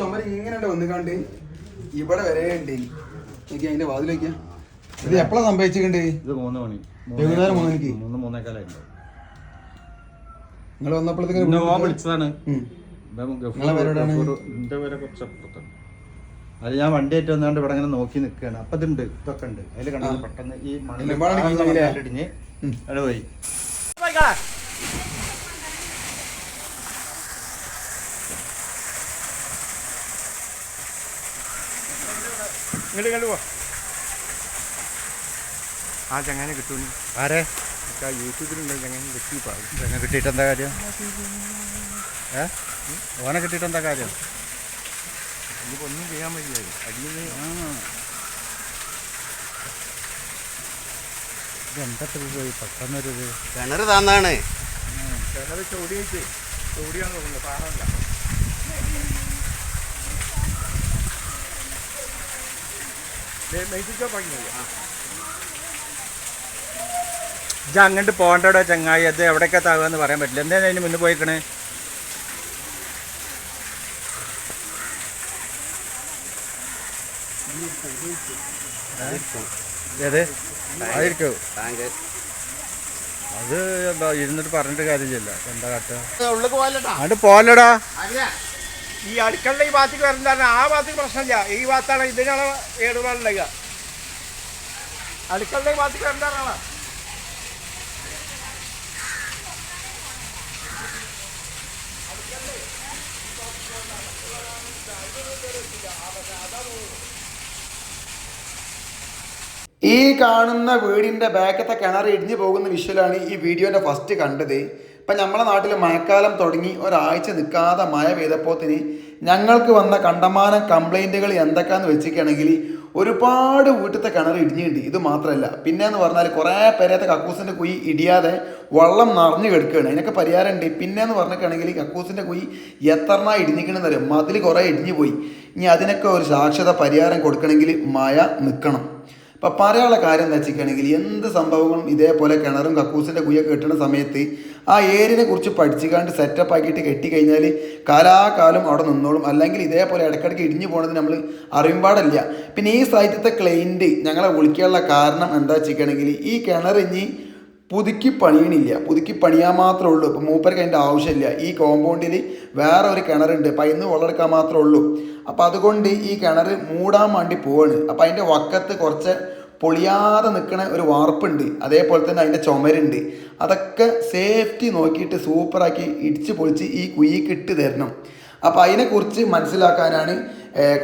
ചുമര് ഇങ്ങനെ വന്നുകാണ്ട്? ഇവിടെ വരെ ഉണ്ട്. എനിക്ക് അതിന്റെ വാതിൽ വയ്ക്കാം ഇത് എപ്പോഴാ സംഭവിച്ചിട്ടുണ്ട് ഇത് മൂന്ന് മണി. വൈകുന്നേരം മൂന്ന് മണിക്ക്? മൂന്ന് മൂന്നേക്കാലായിട്ട് നിങ്ങൾ വന്നപ്പോഴത്തേക്ക് വിളിച്ചതാണ്. എന്റെ പേരെ കുറച്ച് അപ്പുറത്താണ്. അത് ഞാൻ വണ്ടി ആയിട്ട് വന്നാണ്ട് ഇവിടെ ഇങ്ങനെ നോക്കി നിൽക്കുകയാണ് അപ്പൊ ഇതുണ്ട് ഇതൊക്കെ ഉണ്ട് അതിൽ കണ്ടത് പെട്ടെന്ന് ഈ മണ്ണിടിഞ്ഞ് അവിടെ പോയി. ഇങ്ങോട്ട് ഇങ്ങോട്ട് പോ. ആ ചങ്ങനെ കിട്ടൂന്ന്. ആരെ? ആ യൂട്യൂബിലുണ്ട് ചങ്ങനെ കിട്ടി എന്നെ കിട്ടിയിട്ട് എന്താ കാര്യം? ഏ? ഓനെ കിട്ടിയിട്ട് എന്താ കാര്യം? ഇനിയിപ്പോൾ ഒന്നും ചെയ്യാൻ പറ്റില്ല. അടിയിൽ ഇതെന്താ പോയി പെട്ടെന്നൊരു കിണർ കിണറ് താന്നാണ്. കിണറ് ചോടിയിട്ട് ചോടിയാണ് തോന്നുന്നത് പാറല്ല ഇത് അങ്ങോട്ട് പോകണ്ടോ ചങ്ങായി. അത് എവിടെയൊക്കെ താകുക പറയാൻ പറ്റില്ല. എന്താ അതിന് മുന്നേ പോയിക്കണേ? ആയിരിക്കും? അത് ഇരുന്നിട്ട് പറഞ്ഞിട്ട് കാര്യമില്ല എന്താ കാട്ടുക അങ്ങോട്ട് പോലടാ ഈ അടുക്കളുടെ ഈ ഭാഗത്തേക്ക് വരുന്നതാണ് ആ ഭാഗത്തേക്ക് പ്രശ്നമില്ല. ഈ ഭാഗത്താണ് ഇതിനാണ് ഏടുപാടുണ്ടാകുക അടുക്കളുടെ ഈ ഭാഗത്തേക്ക് വരണ്ടാണ് ഈ കാണുന്ന വീടിന്റെ ബാക്കത്തെ കിണർ ഇടിഞ്ഞു പോകുന്ന വിഷ്വലാണ് ഈ വീഡിയോന്റെ ഫസ്റ്റ് കണ്ടത്. ഇപ്പം നമ്മളെ നാട്ടിൽ മഴക്കാലം തുടങ്ങി ഒരാഴ്ച നിൽക്കാതെ മഴ പെയ്തപ്പോത്തിന് ഞങ്ങൾക്ക് വന്ന കണ്ടമാനം കംപ്ലൈന്റുകൾ എന്തൊക്കെയാന്ന് വെച്ചിരിക്കുകയാണെങ്കിൽ ഒരുപാട് വീട്ടിലത്തെ കിണർ ഇടിഞ്ഞിട്ടുണ്ട്. ഇത് മാത്രമല്ല. പിന്നെ എന്ന് പറഞ്ഞാൽ കുറേ പേരത്തെ കക്കൂസിന്റെ കുയി ഇടിയാതെ വെള്ളം നിറഞ്ഞു കിടക്കുകയാണ്. അതിനൊക്കെ പരിഹാരമുണ്ട്. പിന്നെ എന്ന് പറഞ്ഞിട്ടാണെങ്കിൽ കക്കൂസിന്റെ കുഴി എത്രണ്ണ ഇടിഞ്ഞിക്കണമെന്ന് അറിയാം മതിൽ കുറേ ഇടിഞ്ഞു പോയി. ഇനി അതിനൊക്കെ ഒരു സാക്ഷരത പരിഹാരം കൊടുക്കണമെങ്കിൽ മഴ നിൽക്കണം. അപ്പം പറയാനുള്ള കാര്യം എന്താ വെച്ചിരിക്കുകയാണെങ്കിൽ എന്ത് സംഭവങ്ങളും ഇതേപോലെ കിണറും കക്കൂസിന്റെ കുയ്യൊക്കെ കെട്ടുന്ന സമയത്ത് ആ ഏരിയനെ കുറിച്ച് പഠിച്ചുകാണ്ട് സെറ്റപ്പ് ആക്കിയിട്ട് കെട്ടിക്കഴിഞ്ഞാൽ കാലാകാലം അവിടെ നിന്നോളും. അല്ലെങ്കിൽ ഇതേപോലെ ഇടയ്ക്കിടയ്ക്ക് ഇടിഞ്ഞു പോണത് നമ്മൾ അറിയുമ്പാടില്ല പിന്നെ ഈ സൈറ്റത്തെ ക്ലൈന്റ് ഞങ്ങളെ വിളിക്കാനുള്ള കാരണം എന്താ വെച്ചിരിക്കുകയാണെങ്കിൽ ഈ കിണർ ഇനി പുതുക്കി പണിയണില്ല. പുതുക്കി പണിയാൻ മാത്രമേ ഉള്ളൂ. ഇപ്പം മൂപ്പർക്ക് അതിന്റെ ആവശ്യമില്ല. ഈ കോമ്പൗണ്ടിൽ വേറെ ഒരു കിണറുണ്ട്. അപ്പം അതിന്ന് വെള്ളമെടുക്കാൻ മാത്രമേ ഉള്ളൂ. അപ്പോൾ അതുകൊണ്ട് ഈ കിണർ മൂടാൻ വേണ്ടി പോവാണ്. അപ്പോൾ അതിന്റെ വക്കത്ത് കുറച്ച് പൊളിയാതെ നിൽക്കുന്ന ഒരു വാർപ്പുണ്ട്. അതേപോലെ തന്നെ അതിന്റെ ചുമരുണ്ട്. അതൊക്കെ സേഫ്റ്റി നോക്കിയിട്ട് സൂപ്പറാക്കി ഇടിച്ച് പൊളിച്ച് ഈ കുയി ഇട്ട് തരണം. അപ്പോൾ അതിനെക്കുറിച്ച് മനസ്സിലാക്കാനാണ്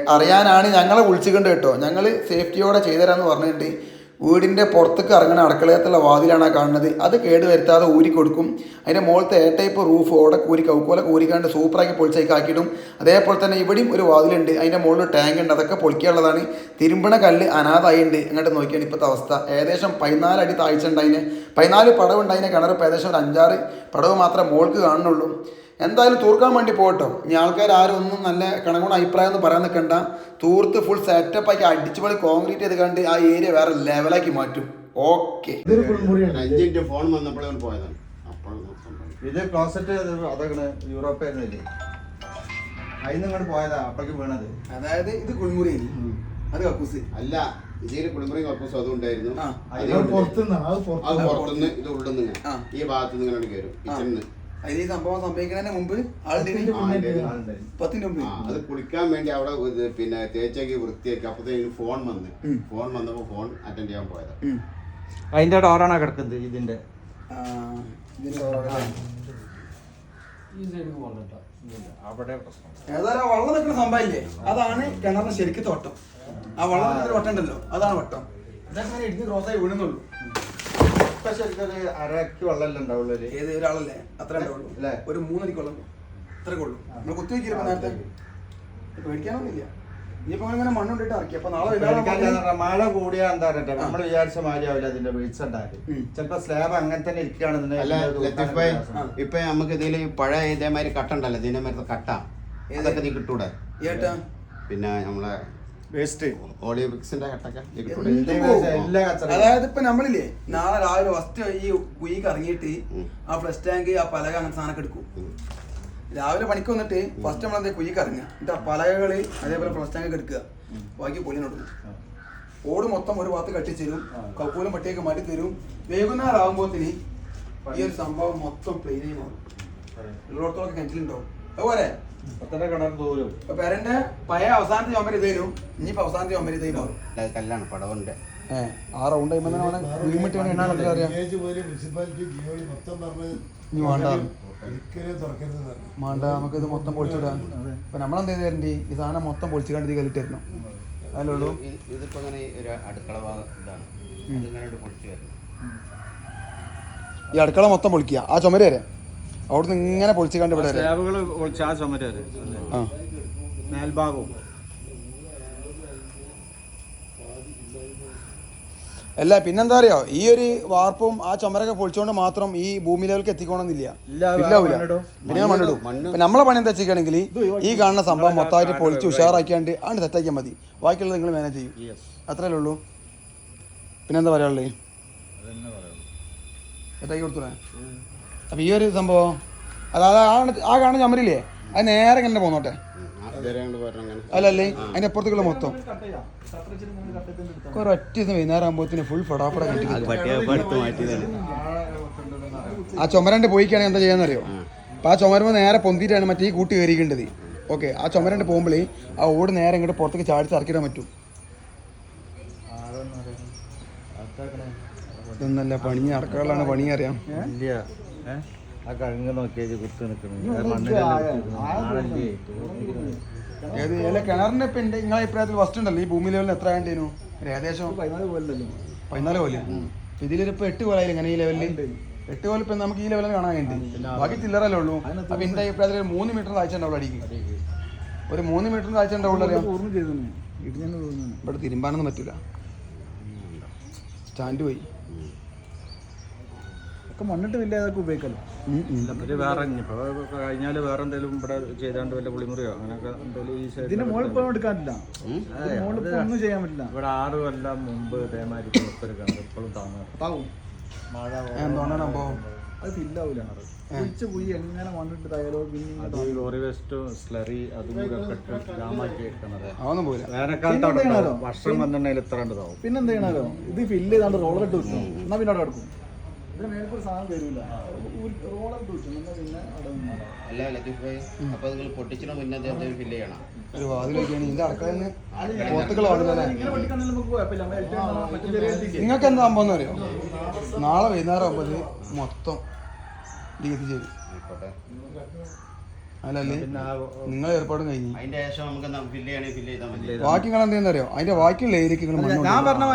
അറിയാനാണ് ഞങ്ങളെ വിളിച്ചിട്ടുണ്ട് കേട്ടോ. ഞങ്ങൾ സേഫ്റ്റിയോടെ ചെയ്തു ചെയ്തുതരാമെന്ന് പറഞ്ഞിട്ടുണ്ട്. വീടിന്റെ പുറത്തേക്ക് ഇറങ്ങുന്ന അടുക്കളയത്തുള്ള വാതിലാണ് കാണുന്നത്. അത് കേടുവരുത്താതെ ഊരിക്കൊടുക്കും ഊരി കൊടുക്കും. അതിന്റെ മുകളിലത്തെ എ ടൈപ്പ് റൂഫ് ഓടെ കൂരി കൗക്കോല കൂരിക്കാണ്ട് സൂപ്പറാക്കി പൊളിച്ചേക്ക് ആക്കിയിടും അതേപോലെ തന്നെ ഇവിടെയും ഒരു വാതിലുണ്ട്. അതിന്റെ മുകളിൽ ടാങ്ക് ഉണ്ട്. അതൊക്കെ പൊളിക്കാനുള്ളതാണ്. തിരുമ്പണ കല്ല് അനാഥായിണ്ട് അങ്ങോട്ട് നോക്കിയാണ് ഇപ്പോഴത്തെ അവസ്ഥ. ഏകദേശം പതിനാല് അടി താഴ്ച ഉണ്ട് അതിന്. പതിനാല് പടവുണ്ട് അതിനെ കിണർ. ഇപ്പോൾ ഏകദേശം ഒരു അഞ്ചാറ് പടവ് മാത്രമേ മോൾക്ക് കാണുന്നുള്ളൂ. എന്തായാലും തൂർക്കാൻ വേണ്ടി പോകട്ടോ. ഇനി ആൾക്കാർ ആരും ഒന്നും നല്ല കണക്കുണ അഭിപ്രായം ഒന്നും പറയാൻ നിൽക്കണ്ട തൂർത്ത് ഫുൾ സെറ്റപ്പ് ആക്കി അടിച്ചു പൊളി കോൺക്രീറ്റ് ചെയ്ത് കണ്ട് ആ ഏരിയ വേറെ ലെവലാക്കി മാറ്റും. ഓക്കെ അഞ്ച് മിനിറ്റ് ഫോൺ വന്നപ്പോഴേ പോയതാണ്. അപ്പോൾ ഇത് ക്ലോസറ്റ് അതൊക്കെ യൂറോപ്പായിരുന്നില്ലേ അതിന് ഇങ്ങോട്ട് പോയതാ അപ്പോഴേക്ക് വീണത്. അതായത് ഇത് കുളിമുറി അത് കക്കൂസ്. അല്ല ഇതിൽ കുളിമുറി കക്കൂസ് അതും ഉണ്ടായിരുന്നു. അത് പുറത്തുനിന്ന് ഇത് ഉള്ളുന്ന് ആ. ഈ ഭാഗത്ത് നിന്ന് ഇങ്ങനെ കയറും കിച്ചണിന്ന് അതിന് ഈ സംഭവം സംഭവിക്കുന്നതിന് മുമ്പ് ആളുടെ ആ, ഉണ്ടായിരുന്നു. ആളുണ്ടായിരുന്നു. പത്തിന് മുമ്പ് അത് കുളിക്കാൻ വേണ്ടി അവിടെ പിന്നെ തേച്ചാക്കി വൃത്തിയാക്കി. അപ്പത്തേക്ക് ഫോൺ വന്ന്. ഫോൺ വന്നപ്പോ ഫോൺ അറ്റൻഡ് ചെയ്യാൻ പോയത്. അതിന്റെ ഡോറാണ് കിടക്കുന്നത് ഇതിന്റെ? ഏതായാലും വെള്ളം നിൽക്കുന്ന സംഭവമില്ലേ? അതാണ് കിണറിന് ശരിക്കും തോട്ടം. ആ വെള്ളം നിൽക്കുന്ന വട്ടം ഉണ്ടല്ലോ. അതാണ് വട്ടം. ഇതൊക്കെ ഇങ്ങനെ ഇടിഞ്ഞ് ക്രോസായി വീഴുന്നുള്ളൂ. ഇപ്പൊ ശരിക്കും ഒരു അരക്ക് വെള്ളമല്ലേ ഉണ്ടാവുള്ളൂ ഒരു? ഏത് ഒരാളല്ലേ? അത്ര ഉണ്ടാവുള്ളൂ. അല്ലേ? ഒരു മൂന്നടിക്ക് വെള്ളം അത്രേ ഉള്ളൂ. നമ്മൾ കുത്തി വെക്കില്ല നേരത്തെ പേടിക്കാനൊന്നുമില്ല. ഇനിയിപ്പോ ഇങ്ങനെ മണ്ണുണ്ടിട്ട് ഇറക്കി അപ്പൊ നാളെ മഴ കൂടിയാ എന്താ പറയട്ടെ നമ്മൾ വിചാരിച്ച മാതിരി ആവില്ല അതിന്റെ വീഴ്ച ഉണ്ടായിരുന്നു ചിലപ്പോ സ്ലാബ് അങ്ങനെ തന്നെ ഇരിക്കുകയാണെന്നുണ്ടെങ്കിൽ ഉദ്ഘാടനം ഇപ്പൊ നമുക്ക് ഇതിൽ പഴയ ഇതേമാതിരി കട്ട ഉണ്ടല്ലോ ഇതിന്റെ മരത്തെ കട്ട. ഏതൊക്കെ നീ കിട്ടൂടെ? ഏട്ടാ? പിന്നെ നമ്മളെ വേസ്റ്റ് കട്ടൊക്കെ. അതായത് ഇപ്പൊ നമ്മളില്ലേ നാളെ രാവിലെ ഫസ്റ്റ് ഈ കുയിക്ക് ഇറങ്ങിയിട്ട് ആ ഫ്ലഷ് ടാങ്ക് ആ പലക അങ്ങനത്തെ സാധനമൊക്കെ എടുക്കും. രാവിലെ പണിക്ക് വന്നിട്ട് ഫസ്റ്റ് നമ്മൾ എന്താ കുയിക്ക് ഇറങ്ങുക. എന്നിട്ട് ആ പലകകൾ അതേപോലെ ഫ്ലഷ് ടാങ്ക് എടുക്കുക. ബാക്കി പൊളിനോട്ട് ഓട് മൊത്തം ഒരു ഭാഗത്ത് കട്ടിച്ചരും കപ്പൂലും പട്ടിയൊക്കെ മാറ്റി തരും. വൈകുന്നേരം ആകുമ്പോത്തിന് ഈ ഒരു സംഭവം മൊത്തം പ്ലെയിൻ ആയി മാറും. ഉള്ളിടത്തോളൊക്കെ കിണറ്റിലുണ്ടാവും. അതുപോലെ പേരന്റെ പഴയ അവസാനത്തെ ചുമര് ഇതേരും ഇനിയിപ്പോ അവസാനത്തെ ചുമര് ഇതേ കല്ലാണ് പടവന്റെ ആ റൗണ്ട്. വേണ്ട. നമുക്ക് ഇത് മൊത്തം പൊളിച്ചിടാം അപ്പൊ നമ്മളെന്ത് ചെയ്ത് തരണ്ടി ഈ സാധനം മൊത്തം പൊളിച്ചു കണ്ട് ഇത് കല്ലിട്ട് തരണം അതല്ലേ ഉള്ളൂ? ഇതിപ്പോ ഒരു അടുക്കള ഭാഗം ഇതാണ്. അതിങ്ങനെ ഈ അടുക്കള മൊത്തം പൊളിക്കുക. ആ ചുമര് വരെ. അവിടുന്ന് ഇങ്ങനെ പൊളിച്ചു കണ്ട് ഇവിടെ വരെ. സ്ലാബുകൾ കുറച്ച് ആ ചുമര് വരെ അല്ലേ? ആ. മേൽഭാഗവും. അല്ല പിന്നെന്താ അറിയോ? ഈ ഒരു വാർപ്പും ആ ചുമരൊക്കെ പൊളിച്ചുകൊണ്ട് മാത്രം ഈ ഭൂമി ലെവലിലേക്ക് എത്തിക്കണമെന്നില്ല ഇല്ല, ഇല്ലാവൂല മണ്ണിടും. പിന്നെ ഞാൻ മണ്ണിടും. ഇപ്പൊ നമ്മളെ പണി എന്താ വെച്ചിരിക്കണെങ്കിൽ ഈ കാണുന്ന സംഭവം മൊത്തമായിട്ട് പൊളിച്ച് ഉഷാറാക്കിയാണ്ട് ആണ് സെറ്റാക്കിയാൽ മതി. ബാക്കിയുള്ളത് നിങ്ങൾ മാനേജ് ചെയ്യും. അത്രയല്ലേ ഉള്ളൂ? പിന്നെന്താ പറയാനുള്ളത് സെറ്റാക്കി കൊടുത്തൂടെ? അപ്പൊ ഈ ഒരു സംഭവം. അതായത് ആ ആ കാണുന്ന ചമരില്ലേ അത് നേരെ ഇങ്ങനെ പോന്നോട്ടെ. അല്ലല്ലേ? അതിന്റെ അപ്പുറത്തേക്കുള്ള മൊത്തം. ഒറ്റ ദിവസം വൈകുന്നേരം ആകുമ്പോഴത്തേന് ഫുൾ ഫടാഫട കെട്ടി ആ ചുമരണ്ട് പോയിക്കാണെങ്കിൽ എന്താ ചെയ്യാന്നറിയോ? അപ്പൊ ആ ചുമരുമ്പോ നേരെ പൊന്തിയിട്ടാണ് മറ്റേ ഈ കൂട്ടി കയറിക്കേണ്ടത് ഓക്കെ ആ ചുമരണ്ട് പോകുമ്പോഴേ ആ ഓട് നേരെ ഇങ്ങോട്ട് പുറത്തേക്ക് ചാടി ഇറക്കിടാൻ പറ്റും. ഇതൊന്നല്ല പണി അടക്കളാണ് പണി അറിയാം? ആ കഴുങ്ങ് നോക്കിയത് കുത്തി നിൽക്കുന്നത് കിണറിന്റെ ഇപ്പൊ എന്റെ നിങ്ങളെ അഭിപ്രായത്തിൽ ഫസ്റ്റ് ഉണ്ടല്ലോ. ഈ ഭൂമി ലെവലിൽ എത്ര വേണ്ടേനു ഒരു ഏകദേശം പതിനാല് കൊല്ലം. ഇതിലിപ്പോ എട്ട് കൊല്ലായില്ല ഇങ്ങനെ ഈ ലെവലിൽ എട്ട് കൊല്ലം ഇപ്പൊ നമുക്ക് ഈ ലെവലിൽ കാണാൻ വേണ്ടി ബാക്കി ചില്ലറല്ലേ ഉള്ളൂ. അപ്പൊ എന്റെ അഭിപ്രായത്തിൽ ഒരു മൂന്ന് മീറ്റർ താഴ്ച ഉണ്ടാവുള്ളൂ അടിക്ക്. ഒരു മൂന്ന് മീറ്റർ താഴ്ച ഉണ്ടാവുള്ളൂ ഇവിടെ തിരുമ്പാനൊന്നും പറ്റൂല. സ്റ്റാൻഡ് പോയി. മണ്ണിട്ട് വലിയ അതൊക്കെ ഉപയോഗിക്കല്ലോ. വേറെ ഇനിയിപ്പോ കഴിഞ്ഞാൽ വേറെ എന്തെങ്കിലും ഇവിടെ ചെയ്താണ്ട് വല്ല കുളിമുറിയോ? അങ്ങനെയൊക്കെ എന്തെങ്കിലും ഈ ഇതിന്റെ മുകളിൽ പോകാൻ എടുക്കാനില്ല മുകളിൽ ഒന്നും ചെയ്യാൻ പറ്റില്ല. ഇവിടെ ആറ് കൊല്ലം മുമ്പ് ഇതേമാതിരി പുറത്തൊരു കിണർ ഇപ്പോഴും താങ്ങാറ് താവും മഴ സംഭവം? അത് ഫില്ലാവൂല കുഴിച്ച് പോയി എങ്ങനെ മണ്ണിട്ട് തയ്യാലോ പിന്നെ അത് ലോറി വേസ്റ്റും സ്ലറി അതും കൂടെ ഒക്കെ ഇട്ട് ജാമാക്കി കിണറ് അതൊന്നും പോയില്ല വേനൽക്കാലത്ത് അവിടെ ഉണ്ടാവും. വർഷം വന്നിട്ടുണ്ടെങ്കിൽ ഇത്ര ഉണ്ട് താവും പിന്നെ എന്ത് ചെയ്യണല്ലോ ഇത് ഫില്ല് ചെയ്താണ്ട് റോളർ ഇട്ട് വെച്ചു എന്നാ പിന്നെ അവിടെ കിടക്കും. ഇതിന് മേൽക്കൊരു സാധനം തരൂല. റോളർ പിന്നെ അല്ല ലത്തീഫ് ഭായി അപ്പൊ നിങ്ങൾ പൊട്ടിച്ചിന് മുന്നേ അദ്ദേഹം ഫില്ല് ചെയ്യണം. ഒരു വാതിലൊക്കെയാണ്. ഇതിന്റെ. നിങ്ങൾക്ക് എന്താ സംഭവം അറിയോ? നാളെ വൈകുന്നേരം ആകുമ്പോൾ ഇത് മൊത്തം ഇതിലേക്ക് ചെയ്തു അല്ലല്ലേ പിന്നെ ആ നിങ്ങൾ ഏർപ്പാടും കഴിഞ്ഞു. അതിന്റെ ശേഷം നമുക്ക് ഫില്ല് ചെയ്യണമെങ്കിൽ ഫില്ല് ചെയ്താൽ മതി. ബാക്കി നിങ്ങൾ എന്താ അറിയോ? അതിന്റെ ബാക്കിയുള്ള ഏരിയക്ക് ഞാൻ പറഞ്ഞ